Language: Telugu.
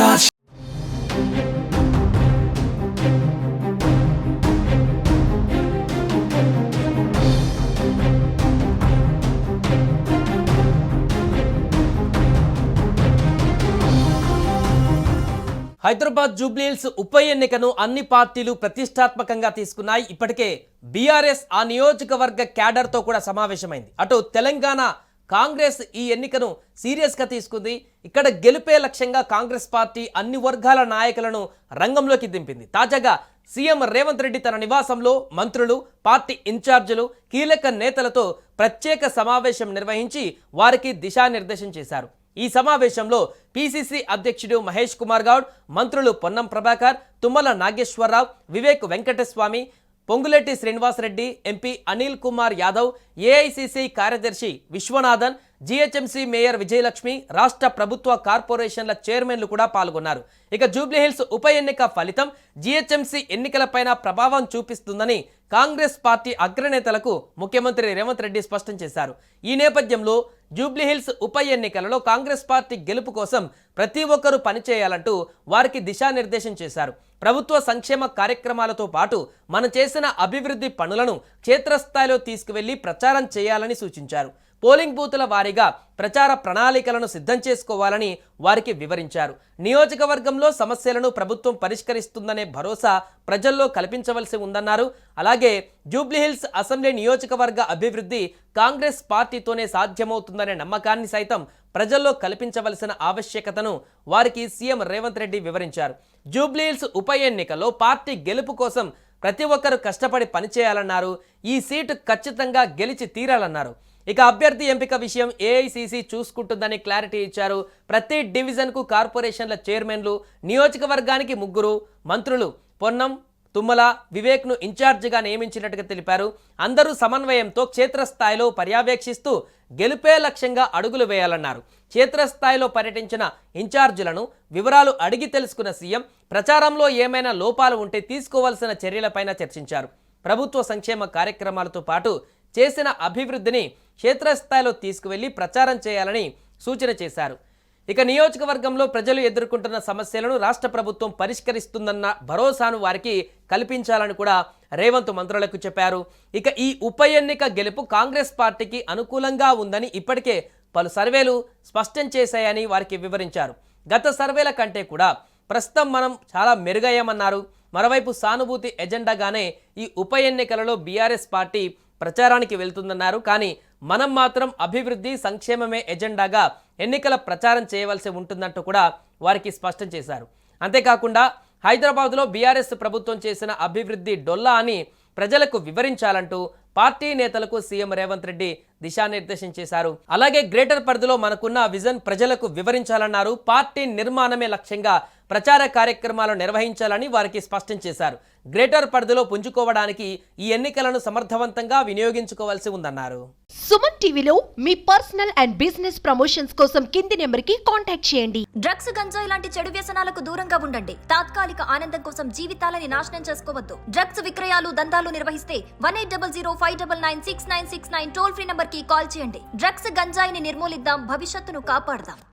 Josh. హైదరాబాద్ జూబ్లీహిల్స్ ఉప ఎన్నికను అన్ని పార్టీలు ప్రతిష్టాత్మకంగా తీసుకున్నాయి ఇప్పటికే బీఆర్ఎస్ ఆ నియోజకవర్గ క్యాడర్తో కూడా సమావేశమైంది అటు తెలంగాణ కాంగ్రెస్ ఈ ఎన్నికను సీరియస్గా తీసుకుంది. ఇక్కడ గెలిపే లక్ష్యంగా కాంగ్రెస్ పార్టీ అన్ని వర్గాల నాయకులను రంగంలోకి దింపింది. తాజాగా సీఎం రేవంత్ రెడ్డి తన నివాసంలో మంత్రులు పార్టీ ఇన్ఛార్జీలు కీలక నేతలతో ప్రత్యేక సమావేశం నిర్వహించి వారికి దిశానిర్దేశం చేశారు. ఈ సమావేశంలో పిసిసి అధ్యక్షుడు మహేష్ కుమార్ గౌడ్ మంత్రులు పొన్నం ప్రభాకర్ తుమ్మల నాగేశ్వరరావు వివేక్ వెంకటస్వామి పొంగులెట్టి శ్రీనివాసరెడ్డి ఎంపీ అనిల్ కుమార్ యాదవ్ ఏఐసిసి కార్యదర్శి విశ్వనాథన్ జీహెచ్ఎంసీ మేయర్ విజయలక్ష్మి రాష్ట్ర ప్రభుత్వ కార్పొరేషన్ల చైర్మన్లు కూడా పాల్గొన్నారు. ఇక జూబ్లీహిల్స్ ఉప ఎన్నిక ఫలితం జీహెచ్ఎంసీ ఎన్నికలపైన ప్రభావం చూపిస్తుందని కాంగ్రెస్ పార్టీ అగ్రనేతలకు ముఖ్యమంత్రి రేవంత్ రెడ్డి స్పష్టం చేశారు. ఈ నేపథ్యంలో జూబ్లీహిల్స్ ఉప ఎన్నికలలో కాంగ్రెస్ పార్టీ గెలుపు కోసం ప్రతి ఒక్కరూ పనిచేయాలంటూ వారికి దిశానిర్దేశం చేశారు. ప్రభుత్వ సంక్షేమ కార్యక్రమాలతో పాటు మనం చేసిన అభివృద్ధి పనులను క్షేత్రస్థాయిలో తీసుకువెళ్ళి ప్రచారం చేయాలని సూచించారు. పోలింగ్ బూతుల వారీగా ప్రచార ప్రణాళికలను సిద్ధం చేసుకోవాలని వారికి వివరించారు. నియోజకవర్గంలో సమస్యలను ప్రభుత్వం పరిష్కరిస్తుందనే భరోసా ప్రజల్లో కల్పించవలసి ఉందన్నారు. అలాగే జూబ్లీహిల్స్ అసెంబ్లీ నియోజకవర్గ అభివృద్ధి కాంగ్రెస్ పార్టీతోనే సాధ్యమవుతుందనే నమ్మకాన్ని సైతం ప్రజల్లో కల్పించవలసిన ఆవశ్యకతను వారికి సీఎం రేవంత్ రెడ్డి వివరించారు. జూబ్లీహిల్స్ ఉప ఎన్నికలో పార్టీ గెలుపు కోసం ప్రతి ఒక్కరూ కష్టపడి పనిచేయాలన్నారు. ఈ సీటు ఖచ్చితంగా గెలిచి తీరాలన్నారు. ఇక అభ్యర్థి ఎంపిక విషయం ఏఐసీసీ చూసుకుంటుందని క్లారిటీ ఇచ్చారు. ప్రతి డివిజన్కు కార్పొరేషన్ల చైర్మన్లు నియోజకవర్గానికి ముగ్గురు మంత్రులు పొన్నం తుమ్మల వివేక్ను ఇన్ఛార్జిగా నియమించినట్టుగా తెలిపారు. అందరూ సమన్వయంతో క్షేత్రస్థాయిలో పర్యవేక్షిస్తూ గెలుపే లక్ష్యంగా అడుగులు వేయాలన్నారు. క్షేత్రస్థాయిలో పర్యటించిన ఇన్ఛార్జీలను వివరాలు అడిగి తెలుసుకున్న సీఎం ప్రచారంలో ఏమైనా లోపాలు ఉంటే తీసుకోవాల్సిన చర్యలపైన చర్చించారు. ప్రభుత్వ సంక్షేమ కార్యక్రమాలతో పాటు చేసిన అభివృద్ధిని క్షేత్రస్థాయిలో తీసుకువెళ్ళి ప్రచారం చేయాలని సూచన చేశారు. ఇక నియోజకవర్గంలో ప్రజలు ఎదుర్కొంటున్న సమస్యలను రాష్ట్ర ప్రభుత్వం పరిష్కరిస్తుందన్న భరోసాను వారికి కల్పించాలని కూడా రేవంత్ మంత్రులకు చెప్పారు. ఇక ఈ ఉప ఎన్నిక గెలుపు కాంగ్రెస్ పార్టీకి అనుకూలంగా ఉందని ఇప్పటికే పలు సర్వేలు స్పష్టం చేశాయని వారికి వివరించారు. గత సర్వేల కంటే కూడా ప్రస్తుతం మనం చాలా మెరుగయ్యామన్నారు. మరోవైపు సానుభూతి ఎజెండాగానే ఈ ఉప ఎన్నికలలో బీఆర్ఎస్ పార్టీ ప్రచారానికి వెళ్తుందన్నారు. కానీ మనం మాత్రం అభివృద్ధి సంక్షేమమే ఎజెండాగా ఎన్నికల ప్రచారం చేయవలసి ఉంటుందంటూ కూడా వారికి స్పష్టం చేశారు. అంతేకాకుండా హైదరాబాద్లో బీఆర్ఎస్ ప్రభుత్వం చేసిన అభివృద్ధి డొల్లా అని ప్రజలకు వివరించాలంటూ పార్టీ నేతలకు సీఎం రేవంత్ రెడ్డి దిశానిర్దేశం చేశారు. అలాగే గ్రేటర్ పరిధిలో మనకున్న విజన్ ప్రజలకు వివరించాలన్నారు. పార్టీ నిర్మాణమే లక్ష్యంగా ప్రచార కార్యక్రమాలు నిర్వహించాలని వారికి స్పష్టం చేశారు. గ్రేటర్ పరిధిలో పుంజుకోవడానికి ఈ ఎన్నికలను సమర్థవంతంగా వినియోగించుకోవాల్సి ఉందన్నారు. సుమన్ టీవీలో మీ పర్సనల్ అండ్ బిజినెస్ ప్రమోషన్స్ కోసం కింది నెంబర్కి కాంటాక్ట్ చేయండి. డ్రగ్స్ గంజాయి లాంటి చెడు వ్యసనాలకు దూరంగా ఉండండి. తాత్కాలిక ఆనందం కోసం జీవితాలని నాశనం చేసుకోవద్దు. డ్రగ్స్ విక్రయాలు దందాలు నిర్వహిస్తే one eight double zero five double nine six nine six nine toll free number నంబర్కి కాల్ చేయండి. డ్రగ్స్ గంజాయిని నిర్మూలిద్దాం. భవిష్యత్తును కాపాడదాం.